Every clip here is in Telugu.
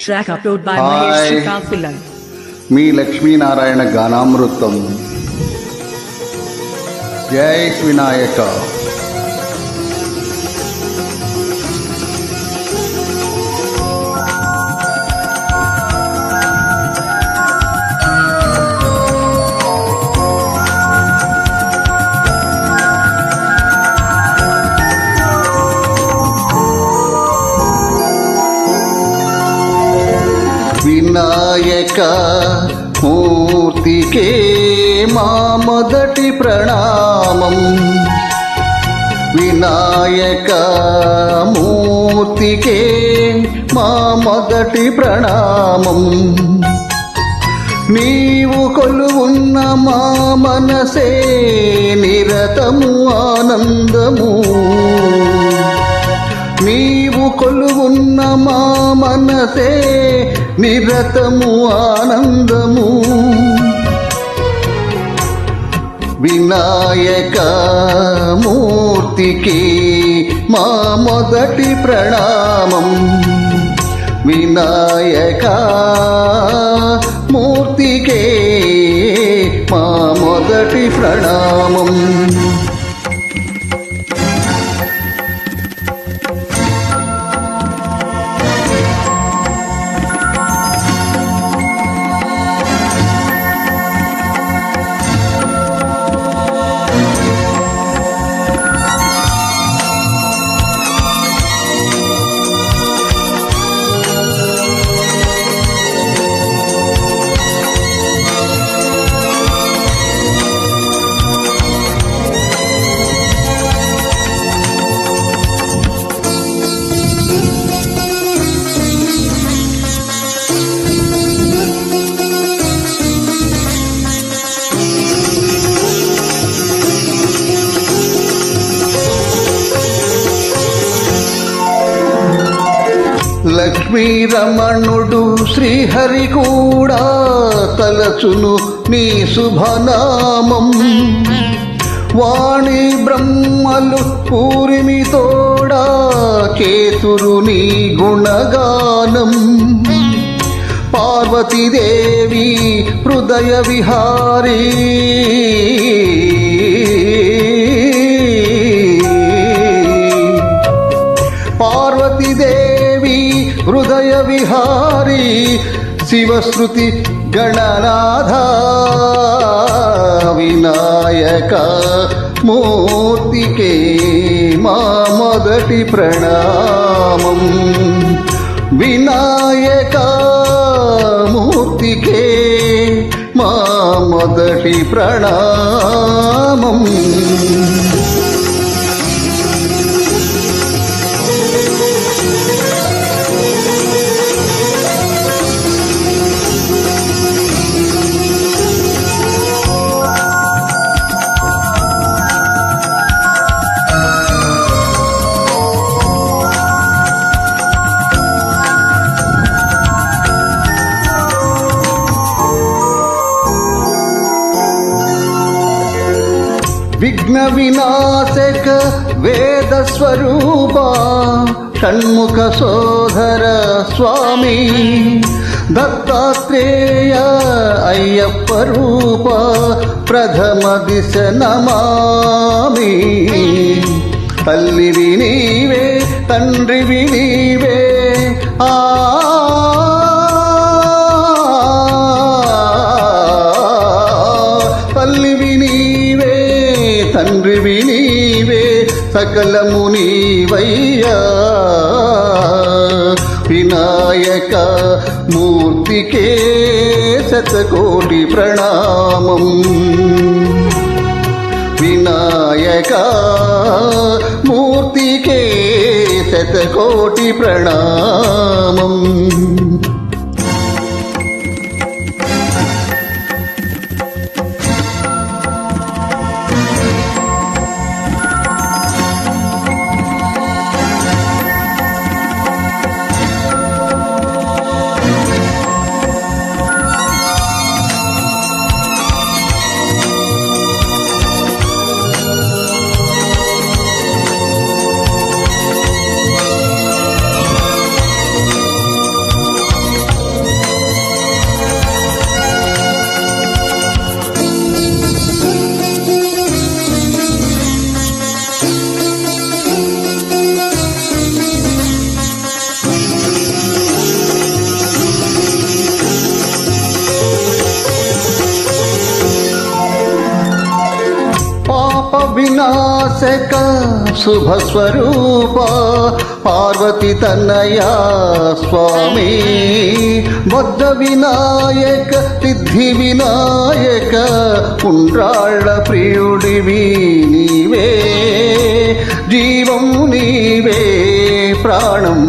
Track upload by Hi. Mahesh Shika Filan. మీ లక్ష్మీనారాయణ గానామృతం జై వినాయక వినాయక మూర్తికే మా మొదటి ప్రణామం వినాయక మూర్తికే మా మొదటి ప్రణామం నీవు కొలువున్న మా మనసే నిరతము ఆనందము నీ కొలువున్న మా మనసే నిరతము ఆనందము. వినాయక మూర్తికి మా మొదటి ప్రణామం. వినాయక మూర్తికే మా మొదటి ప్రణామం. శ్రీరమణుడు శ్రీహరి కూడా తలచును నీ శుభనామం. వాణి బ్రహ్మలు పూరిమి తోడా కేతురు నీ గుణగానం. పార్వతీదేవి హృదయ విహారీ హృదయ విహారీ శివశ్రుతి గణనాథ వినాయక మూర్తికే మా మొదటి ప్రణామం. వినాయక మూర్తికే మా మొదటి ప్రణామం. విఘ్న వినాశక వేద స్వరూప షణ్ముఖ సోదర స్వామి దత్తాత్రేయ అయ్యప్ప రూప ప్రథమ దిశ నమామి తండ్రివి నీవే సకలము నీవయ్యా. వినాయక మూర్తికే శతకోటి ప్రణామం. వినాయక మూర్తికే శతకోటి ప్రణామం. వినాశక శుభస్వరూప పార్వతి తన్నయ స్వామి బొద్ద వినాయక సిద్ధి వినాయక ఉండ్రాళ్ళ ప్రియుడివి నీవే జీవం నీవే ప్రాణం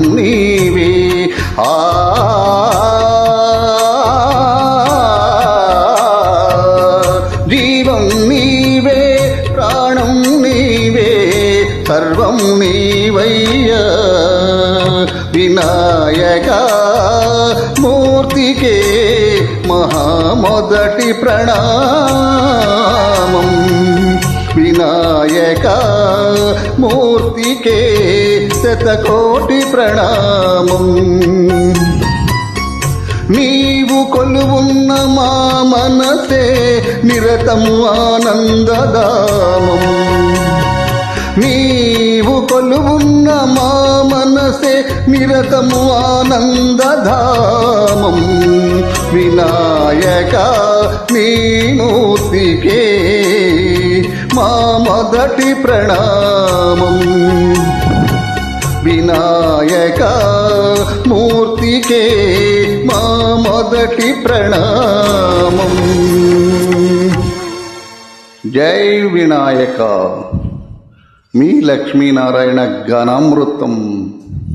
సర్వం నీవయ్యా వినాయక మూర్తికే మహామొదటి ప్రణామం. వినాయక మూర్తికే శతకోటి ప్రణామం. నీవు కొలువున్న మా మనసే నిరతం ఆనందదా. మనసే ఆనందధామం. వినాయక నీ మూర్తికే మా మొదటి ప్రణామం. వినాయక మూర్తికే మా మొదటి ప్రణామం. జై వినాయక. మీ లక్ష్మీనారాయణ గణామృతం